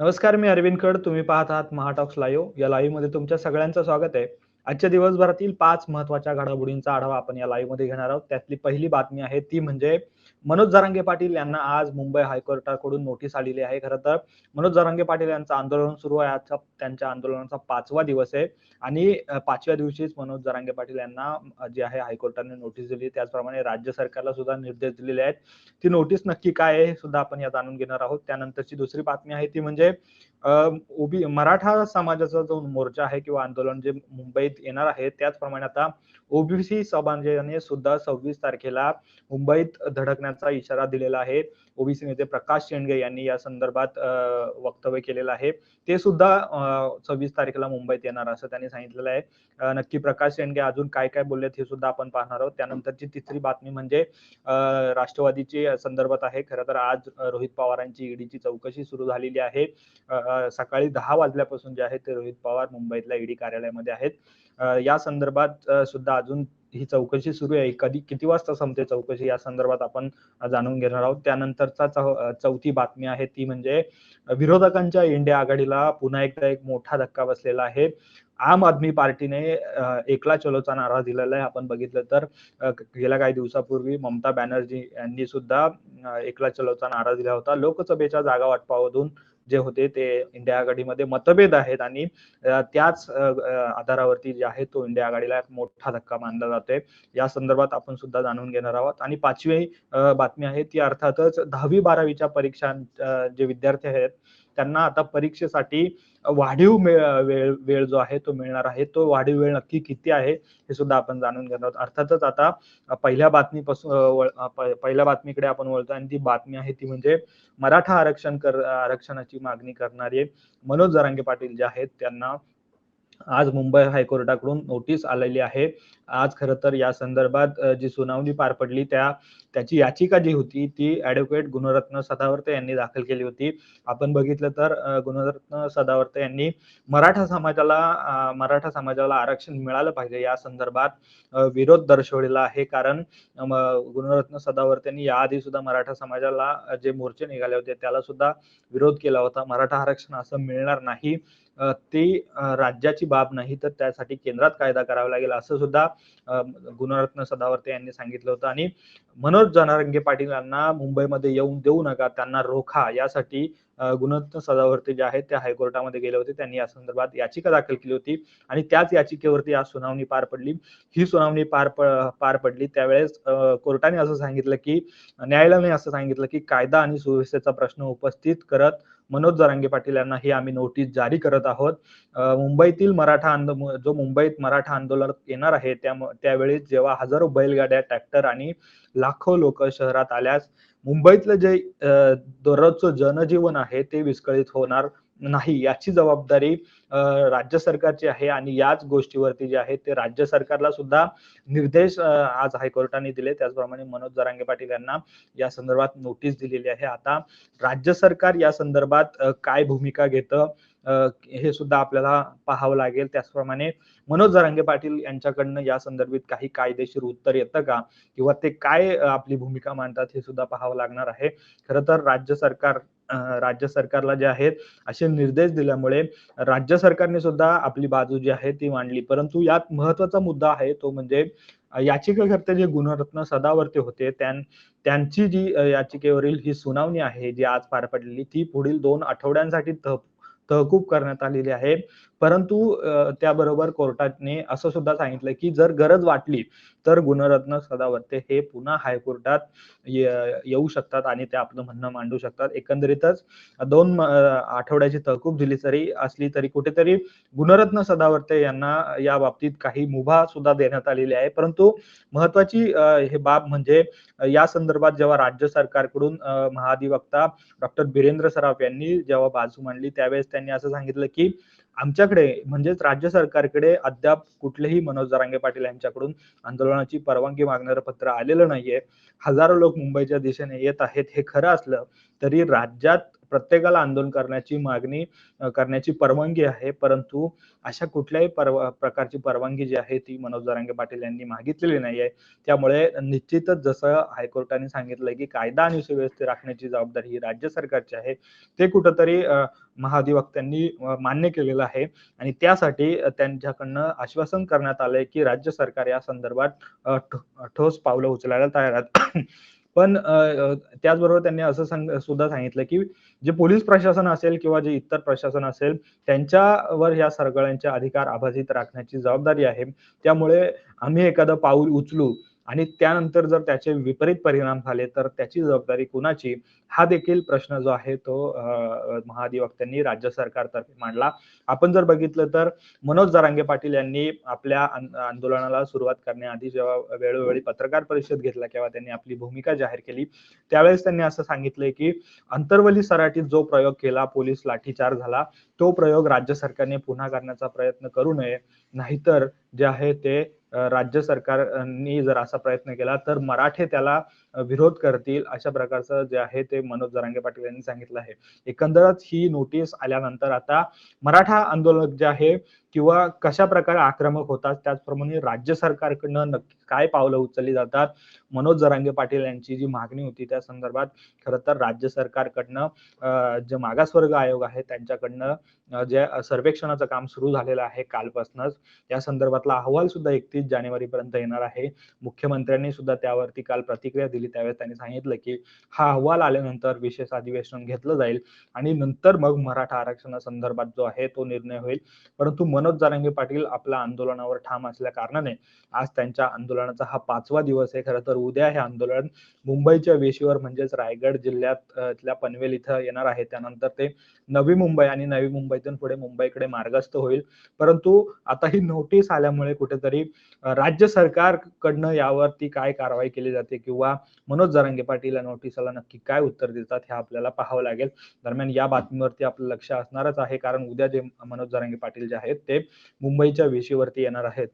नमस्कार मी अरविंद खड. तुम्ही पाहत आहात महाटॉक्स लाईव्ह. या लाईव्हमध्ये तुमच्या सगळ्यांचं स्वागत आहे. आजच्या दिवसभरातील पाच महत्त्वाच्या घडामोडींचा आढावा आपण या लाईव्हमध्ये घेणार आहोत. त्यातली पहिली बातमी आहे ती म्हणजे मनोज जारांगे पाटील यांना आज मुंबई हायकोर्टाकडून नोटीस आलेली आहे. खरं तर मनोज जारांगे पाटील यांचं आंदोलन सुरू आहे. आजचा त्यांच्या आंदोलनाचा पाचवा दिवस आहे. आणि पाचव्या दिवशीच मनोज जरांगे पाटील यांना जे आहे हायकोर्टाने नोटीस दिली. त्याचप्रमाणे राज्य सरकारला सुद्धा निर्देश दिलेले आहेत. ती नोटीस नक्की काय आहे हे सुद्धा आपण या जाणून घेणार आहोत. त्यानंतरची दुसरी बातमी आहे ती म्हणजे ओबी मराठा समाजाचा जो मोर्चा आहे किंवा आंदोलन जे मुंबईत येणार आहे त्याचप्रमाणे आता ओबीसी समाजाने सुद्धा सव्वीस तारखेला मुंबईत धडक करण्याचा इशारा दिलेला आहे. ओबीसी नेते प्रकाश शेंडगे यांनी या संदर्भात वक्तव्य केलेलं आहे. ते सुद्धा सव्वीस तारखेला मुंबईत येणार असं त्यांनी सांगितलेलं आहे. नक्की प्रकाश शेंडगे अजून काय काय बोललेत हे सुद्धा आपण पाहणार आहोत. त्यानंतरची तिसरी बातमी म्हणजे राष्ट्रवादीची संदर्भात आहे. खरं तर आज रोहित पवारांची ईडीची चौकशी सुरू झालेली आहे. सकाळी दहा वाजल्यापासून जे आहे ते रोहित पवार मुंबईतल्या ईडी कार्यालयामध्ये आहेत. या संदर्भात सुद्धा अजून ही चौकशी सुरू आहे. कधी किती वाजता संपते चौकशी? या संदर्भात आपण जाणून घेणार आहोत. त्यानंतरचा चौथी बातमी आहे ती म्हणजे विरोधकांच्या इंडिया आघाडीला पुन्हा एकदा एक मोठा धक्का बसलेला आहे. आम आदमी पार्टीने एकला चलोचा नारा दिलेला आहे. आपण बघितलं तर गेल्या काही दिवसापूर्वी ममता बॅनर्जी यांनी सुद्धा एकला चलोचा नारा दिला होता. लोकसभेच्या जागा वाटपामधून जे होते ते इंडिया आघाडीमध्ये मतभेद आहेत आणि त्याच आधारावरती जे आहे तो इंडिया आघाडीला एक मोठा धक्का मानला जातोय. या संदर्भात आपण सुद्धा जाणून घेणार आहोत. आणि पाचवी बातमी आहे ती अर्थातच दहावी बारावीच्या परीक्षा जे विद्यार्थी आहेत त्यांना आता परीक्षेसाठी वाढीव वेळ वेळ जो आहे तो मिळणार आहे. तो वाढीव वेळ नक्की किती आहे हे सुद्धा आपण जाणून घेणार आहोत. अर्थातच आता पहिल्या बातमीपासून पहिल्या बातमीकडे आपण वळतो आणि ती बातमी आहे ती म्हणजे मराठा आरक्षण कर आरक्षणाची मागणी करणारे मनोज जरांगे पाटील जे आहेत त्यांना आज मुंबई हायकोर्टाकडून नोटीस आलेली आहे. आज खर तर या संदर्भात जी सुनावणी पार पडली त्या त्याची याचिका जी होती ती ऍडव्होकेट गुणरत्न सदावर्ते यांनी दाखल केली होती. आपण बघितलं तर गुणरत्न सदावर्ते यांनी मराठा समाजाला मराठा समाजाला आरक्षण मिळालं पाहिजे या संदर्भात विरोध दर्शवलेला आहे. कारण गुणरत्न सदावर्ते यांनी याआधी सुद्धा मराठा समाजाला जे मोर्चे निघाले होते त्याला सुद्धा विरोध केला होता. मराठा आरक्षण असं मिळणार नाही ती राज्याची बाब नाही तर त्यासाठी केंद्रात कायदा करावा लागेल असं सुद्धा गुणरत्न सदावर्ते यांनी सांगितलं होतं. आणि मनोज जनारंगे पाटील यांना मुंबईमध्ये येऊन देऊ नका त्यांना रोखा यासाठी गुणरत्न सदावर्ते जे आहेत ते हायकोर्टामध्ये गेले होते. त्यांनी या संदर्भात याचिका दाखल केली होती आणि त्याच याचिकेवरती आज सुनावणी पार पडली. ही सुनावणी पार पार पडली. त्यावेळेस कोर्टाने असं सांगितलं की न्यायालयाने असं सांगितलं की कायदा आणि सुव्यवस्थेचा प्रश्न उपस्थित करत मनोज जरांगे पाटील यांना ही आम्ही नोटीस जारी करत आहोत. मुंबईतील मराठा आंदोलन जो मुंबईत मराठा आंदोलन येणार आहे त्या त्यावेळी जेव्हा हजारो बैलगाड्या ट्रॅक्टर आणि लाखो लोक शहरात आल्यास मुंबईतलं जे दररोजचं जनजीवन आहे ते विस्कळीत होणार नाही. याची जबाबदारी राज्य सरकारची आहे आणि याच गोष्टीवरती जे आहे ते राज्य सरकारला सुद्धा निर्देश आज हायकोर्टाने दिले. त्याचप्रमाणे मनोज जरांगे पाटील यांना या संदर्भात नोटीस दिलेली आहे. आता राज्य सरकार या संदर्भात काय भूमिका घेतं? हे सुद्धा आपल्याला पाहावं लागेल. त्याचप्रमाणे मनोज जरांगे पाटील यांच्याकडनं या संदर्भात काही कायदेशीर उत्तर येतं का? किंवा ते काय आपली भूमिका मांडतात हे सुद्धा पाहावं लागणार आहे. खरं तर राज्य सरकार राज्य सरकारला जे आहेत असे निर्देश दिल्यामुळे राज्य सरकारने सुद्धा आपली बाजू जी आहे ती मांडली. परंतु यात महत्त्वाचा मुद्दा आहे तो म्हणजे याचिकाकर्ते जे गुणरत्न सदावर्ते होते त्यांची जी याचिकेवरील ही सुनावणी आहे जी आज पार पडलेली ती पुढील दोन आठवड्यांसाठी तहकूब तहकूब करण्यात आलेली आहे. परंतु त्याबरोबर कोर्टाने असं सुद्धा सांगितलं की जर गरज वाटली तर गुणरत्न सदावर्ते हे पुन्हा हायकोर्टात येऊ शकतात आणि ते आपलं म्हणणं मांडू शकतात. एकंदरीतच दोन आठवड्याची तहकूब दिली तरी असली तरी कुठेतरी गुणरत्न सदावर्ते यांना या बाबतीत काही मुभा सुद्धा देण्यात आलेली आहे. परंतु महत्वाची हे बाब म्हणजे या संदर्भात जेव्हा राज्य सरकारकडून महाधिवक्ता डॉक्टर बिरेंद्र सराफ यांनी जेव्हा बाजू मांडली त्यावेळेस त्यांनी असं सांगितलं की आमच्याकडे म्हणजेच राज्य सरकारकडे अद्याप कुठलेही मनोज जरांगे पाटील यांच्याकडून आंदोलनाची परवानगी मागणारं पत्र आलेलं नाहीये. हजारो लोक मुंबईच्या दिशेने येत आहेत हे खरं असलं तरी राज्यात प्रत्येकाला आंदोलन करण्याची मागणी करण्याची परवानगी आहे. परंतु अशा कुठल्याही परवा प्रकारची परवानगी जी आहे ती मनोज जरांगे पाटील यांनी मागितलेली नाहीये. त्यामुळे निश्चितच जसं हायकोर्टाने सांगितलंय की कायदा आणि सुव्यवस्था राखण्याची जबाबदारी ही राज्य सरकारची आहे ते कुठंतरी महाधिवक्त्यांनी मान्य केलेलं आहे. आणि त्यासाठी त्यांच्याकडनं आश्वासन करण्यात आलंय की राज्य सरकार या संदर्भात ठोस पावलं उचलायला तयार आहेत. पण त्याचबरोबर त्यांनी असं सांग सुद्धा सांगितलं की जे पोलीस प्रशासन असेल किंवा जे इतर प्रशासन असेल त्यांच्यावर या सगळ्यांचे अधिकार आभासीत राखण्याची जबाबदारी आहे. त्यामुळे आम्ही एखादं पाऊल उचलू आणि त्यानंतर जर त्याचे विपरीत परिणाम झाले तर त्याची जबाबदारी कुणाची? हा देखील प्रश्न जो आहे तो महाधिवक्त्यांनी राज्य सरकारतर्फे मांडला. आपण जर बघितलं तर मनोज जरांगे पाटील यांनी आपल्या आंदोलनाला सुरुवात करण्याआधी जेव्हा वेळोवेळी पत्रकार परिषद घेतला तेव्हा त्यांनी आपली भूमिका जाहीर केली. त्यावेळेस त्यांनी असं सांगितलंय की अंतर्वली सराटीत जो प्रयोग केला पोलीस लाठीचार झाला तो प्रयोग राज्य सरकारने पुन्हा करण्याचा प्रयत्न करू नये. नाहीतर जे आहे ते राज्य सरकारनी जर असा प्रयत्न केला तर मराठे त्याला विरोध करतील अशा प्रकारचं जे आहे ते मनोज जरांगे पाटील यांनी सांगितलं आहे. एकंदरच ही नोटीस आल्यानंतर आता मराठा आंदोलक जे आहे किंवा कशा प्रकारे आक्रमक होतात त्याचप्रमाणे राज्य सरकारकडनं नक्की काय पावलं उचलली जातात? मनोज जरांगे पाटील यांची जी मागणी होती त्या संदर्भात खर तर राज्य सरकारकडनं जे मागासवर्ग आयोग आहे त्यांच्याकडनं जे सर्वेक्षणाचं काम सुरू झालेलं आहे कालपासूनच या संदर्भातला अहवाल सुद्धा एकतीस जानेवारी पर्यंत येणार आहे. मुख्यमंत्र्यांनी सुद्धा त्यावरती काल प्रतिक्रिया दिली त्यावेळेस त्यांनी सांगितलं की हा अहवाल आल्यानंतर विशेष अधिवेशन घेतलं जाईल आणि नंतर मग मराठा आरक्षणासंदर्भात जो आहे तो निर्णय होईल. परंतु मनोज जारंगे पाटील आपल्या आंदोलनावर ठाम असल्या कारणाने आज त्यांच्या आंदोलनाचा हा पाचवा दिवस आहे. खरं तर उद्या हे आंदोलन मुंबईच्या वेशीवर म्हणजेच रायगड जिल्ह्यात पनवेल इथं येणार आहे. त्यानंतर ते नवी मुंबई आणि नवी मुंबईतून पुढे मुंबईकडे मार्गस्थ होईल. परंतु आता ही नोटीस आल्यामुळे कुठेतरी राज्य राज्य सरकारकडनं यावरती काय कारवाई केली जाते किंवा मनोज जरांगे पाटील या नोटिसाला नक्की काय उत्तर देतात हे आपल्याला पाहावं लागेल. दरम्यान या बातमीवरती आपलं लक्ष असणारच आहे कारण उद्या जे मनोज जरांगे पाटील जे आहेत ते मुंबईच्या वेशीवरती येणार आहेत.